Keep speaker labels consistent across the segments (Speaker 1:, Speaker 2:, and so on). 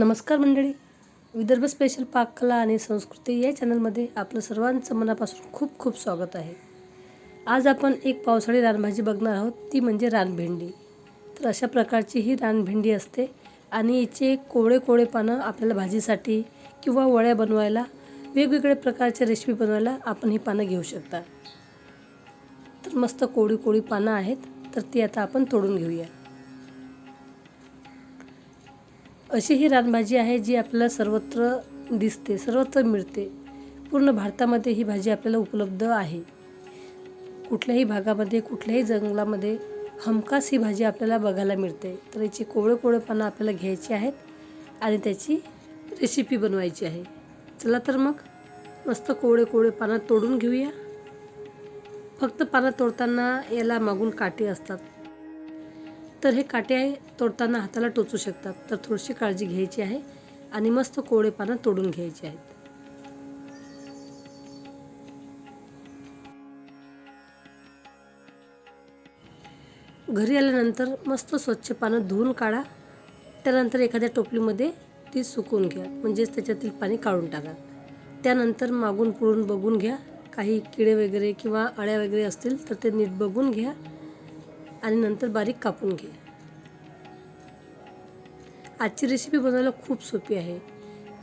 Speaker 1: नमस्कार मंडळी. विदर्भ स्पेशल पाककला आणि संस्कृती या चॅनलमध्ये आपलं सर्वांचं मनापासून खूप खूप स्वागत आहे. आज आपण एक पावसाळी रानभाजी बघणार आहोत ती म्हणजे रानभेंडी. तर अशा प्रकारची ही रानभेंडी असते आणि हिचे कोवळे कोवळे पानं आपल्याला भाजीसाठी किंवा वळ्या बनवायला वेगवेगळ्या प्रकारच्या रेसिपी बनवायला आपण ही पानं घेऊ शकता. तर मस्त कोळी कोळी पानं आहेत तर ती आता आपण तोडून घेऊया. अशी ही रानभाजी आहे जी आपल्याला सर्वत्र दिसते सर्वत्र मिळते. पूर्ण भारतामध्ये ही भाजी आपल्याला उपलब्ध आहे. कुठल्याही भागामध्ये कुठल्याही जंगलामध्ये हमखास ही भाजी आपल्याला बघायला मिळते. तर याची कोवळे कोवळे पानं आपल्याला घ्यायची आहेत आणि त्याची रेसिपी बनवायची आहे. चला तर मग मस्त कोवळे कोवळे पानं तोडून घेऊया. फक्त पानं तोडताना याला मागून काटे असतात. तर हे काटे तोडताना हाताला टोचू शकतात. तर थोडीशी काळजी घ्यायची आहे आणि मस्त कोवळे पानं तोडून घ्यायची आहेत. घरी आल्यानंतर मस्त स्वच्छ पानं धुवून काढा. त्यानंतर एखाद्या टोपलीमध्ये ती सुकून घ्या. म्हणजेच त्याच्यातील पाणी काढून टाका. त्यानंतर मागून पुळून बघून घ्या. काही किडे वगैरे किंवा अळ्या वगैरे असतील तर ते नीट बघून घ्या. आणि नंतर बारीक कापून घे. आजची रेसिपी बनवायला खूप सोपी आहे.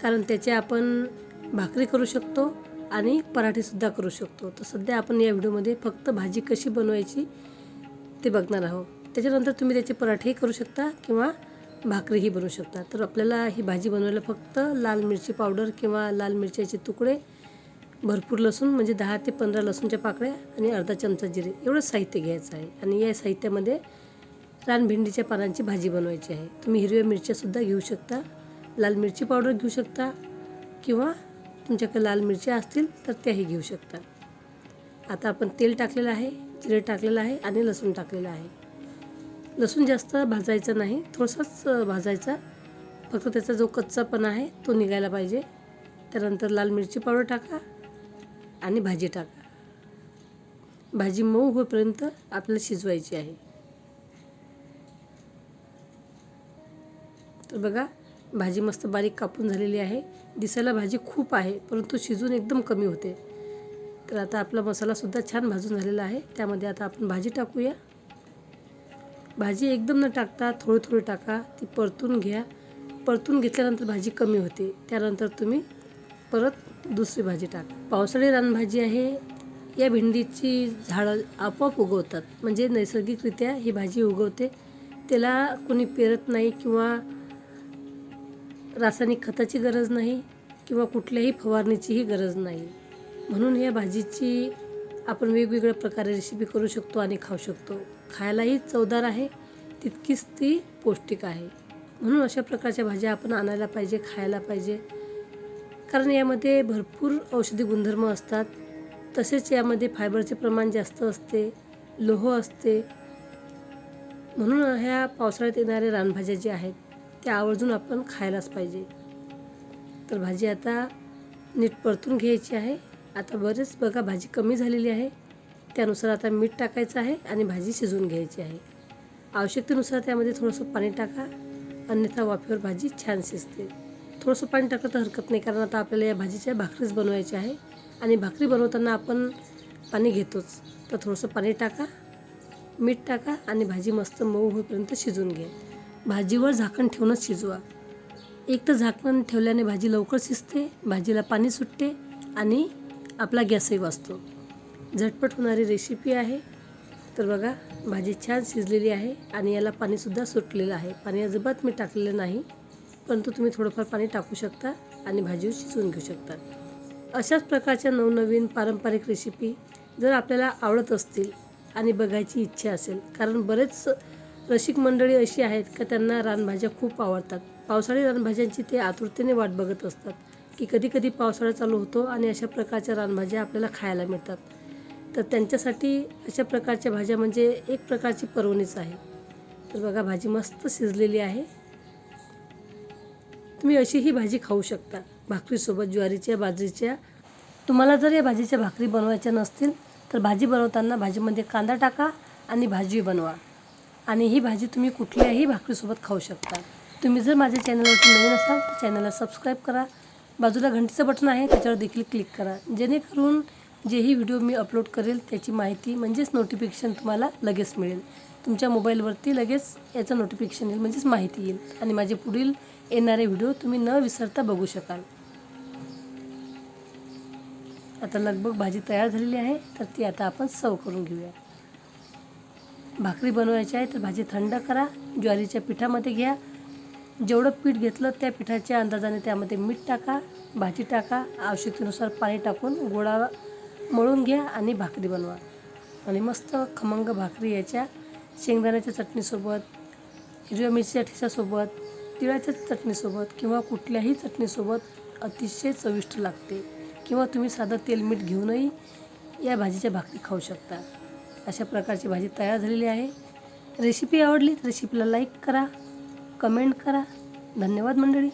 Speaker 1: कारण त्याचे आपण भाकरी करू शकतो आणि पराठेसुद्धा करू शकतो. तर सध्या आपण या व्हिडिओमध्ये फक्त भाजी कशी बनवायची ते बघणार आहोत. त्याच्यानंतर तुम्ही त्याचे पराठेही करू शकता किंवा भाकरीही बनवू शकता. तर आपल्याला ही भाजी बनवायला फक्त लाल मिरची पावडर किंवा लाल मिरच्याचे तुकडे भरपूर लसूण म्हणजे दहा ते पंधरा लसूणच्या पाकळ्या आणि अर्धा चमचा जिरे. एवढं साहित्य घ्यायचं आहे. आणि या साहित्यामध्ये रानभेंडीच्या पानांची भाजी बनवायची आहे. तुम्ही हिरव्या मिरच्यासुद्धा घेऊ शकता लाल मिरची पावडर घेऊ शकता किंवा तुमच्याकडे लाल मिरच्या असतील तर त्याही घेऊ शकता. आता आपण तेल टाकलेलं आहे जिरे टाकलेलं आहे आणि लसूण टाकलेलं आहे. लसूण जास्त भाजायचं नाही थोडंसंच भाजायचा. फक्त त्याचा जो कच्चापणा आहे तो निघायला पाहिजे. त्यानंतर लाल मिरची पावडर टाका. आणि भाजी टाका. भाजी मऊ होईपर्यंत आपल्याला शिजवायची आहे. तर बघा भाजी मस्त बारीक कापून झालेली आहे. दिसायला भाजी खूप आहे परंतु शिजून एकदम कमी होते. तर आता आपला मसालासुद्धा छान भाजून झालेला आहे. त्यामध्ये आता आपण भाजी टाकूया. भाजी एकदम न टाकता थोडी थोडी टाका ती परतून घ्या. परतून घेतल्यानंतर भाजी कमी होते. त्यानंतर तुम्ही परत दुसरी भाजी टाक. पावसाळी रानभाजी आहे. या भेंडीची झाडं आपोआप उगवतात. म्हणजे नैसर्गिकरित्या ही भाजी उगवते. त्याला कोणी पेरत नाही किंवा रासायनिक खताची गरज नाही किंवा कुठल्याही फवारणीचीही गरज नाही. म्हणून या भाजीची आपण वेगवेगळ्या प्रकारे रेसिपी करू शकतो आणि खाऊ शकतो. खायलाही चवदार आहे. तितकीच ती पौष्टिक आहे. म्हणून अशा प्रकारच्या भाज्या आपण आणायला पाहिजे खायला पाहिजे. कारण यामध्ये भरपूर औषधी गुणधर्म असतात. तसेच यामध्ये फायबरचे प्रमाण जास्त असते लोह असते. म्हणून ह्या पावसाळ्यात येणाऱ्या रानभाज्या ज्या आहेत त्या आवर्जून आपण खायलाच पाहिजे. तर भाजी आता नीट परतून घ्यायची आहे. आता बरेच बघा भाजी कमी झालेली आहे. त्यानुसार आता मीठ टाकायचं आहे आणि भाजी शिजवून घ्यायची आहे. आवश्यकतेनुसार त्यामध्ये थोडंसं पाणी टाका. अन्यथा वाफेवर भाजी छान शिजते. थोडंसं पाणी टाकलं तर हरकत नाही कारण आता आपल्याला या भाजीच्या भाकरीच बनवायची आहे. आणि भाकरी बनवताना आपण पाणी घेतोच. तर थोडंसं पाणी टाका मीठ टाका आणि भाजी मस्त मऊ होईपर्यंत शिजून घ्या. भाजीवर झाकण ठेवूनच शिजवा. एक तर झाकण ठेवल्याने भाजी लवकर शिजते भाजीला पाणी सुटते आणि आपला गॅसही वाचतो. झटपट होणारी रेसिपी आहे. तर बघा भाजी छान शिजलेली आहे आणि याला पाणीसुद्धा सुटलेलं आहे. पाणी अजिबात मी टाकलेलं नाही. परंतु तुम्ही थोडंफार पाणी टाकू शकता आणि भाजी शिजवून घेऊ शकता. अशाच प्रकारच्या नवनवीन पारंपरिक रेसिपी जर आपल्याला आवडत असतील आणि बघायची इच्छा असेल कारण बरेच रसिक मंडळी अशी आहेत का त्यांना रानभाज्या खूप आवडतात. पावसाळी रानभाज्यांची ते आतुरतेने वाट बघत असतात की कधी कधी पावसाळा चालू होतो आणि अशा प्रकारच्या रानभाज्या आपल्याला खायला मिळतात. तर त्यांच्यासाठी अशा प्रकारच्या भाज्या म्हणजे एक प्रकारची पर्वणीच आहे. तर बघा भाजी मस्त शिजलेली आहे. तुम्ही अशी ही भाजी खाऊ शकता. भाकरीसोबत ज्वारीच्या बाजरीच्या. तुम्हाला जर या भाजीच्या भाकरी बनवायच्या नसतील तर भाजी बनवताना भाजीमध्ये कांदा टाका आणि भाजी बनवा. आणि ही भाजी तुम्ही कुठल्याही भाकरीसोबत खाऊ शकता. तुम्ही जर माझ्या चॅनलवरती नवीन असाल तर चॅनलला सबस्क्राईब करा. बाजूला घंटीचं बटन आहे त्याच्यावर देखील क्लिक करा. जेणेकरून जेही व्हिडिओ मी अपलोड करेल त्याची माहिती म्हणजेच नोटिफिकेशन तुम्हाला लगेच मिळेल. तुमच्या मोबाईलवरती लगेच याचं नोटिफिकेशन येईल म्हणजेच माहिती येईल. आणि माझे पुढील येणारे व्हिडिओ तुम्ही न विसरता बघू शकाल. आता लगभग भाजी तयार झालेली आहे तर ती आता आपण सर्व करून घेऊया. भाकरी बनवायची आहे तर भाजी थंड करा ज्वारीच्या पिठामध्ये घ्या. जेवढं पीठ घेतलं त्या पिठाच्या अंदाजाने त्यामध्ये मीठ टाका भाजी टाका आवश्यकतेनुसार पाणी टाकून गोळा मळून घ्या आणि भाकरी बनवा. आणि मस्त खमंग भाकरी याच्या शेंगदाण्याच्या चटणीसोबत हिरव्या मिरच्या ठिसासोबत तिळाच्या चटणीसोबत किंवा कुठल्याही चटणीसोबत अतिशय चविष्ट लागते किंवा तुम्ही साधं तेल मीठ घेऊनही या भाजीच्या भाकरी खाऊ शकता. अशा प्रकारची भाजी तयार झालेली आहे. रेसिपी आवडली तर रेसिपीला लाईक करा कमेंट करा. धन्यवाद मंडळी.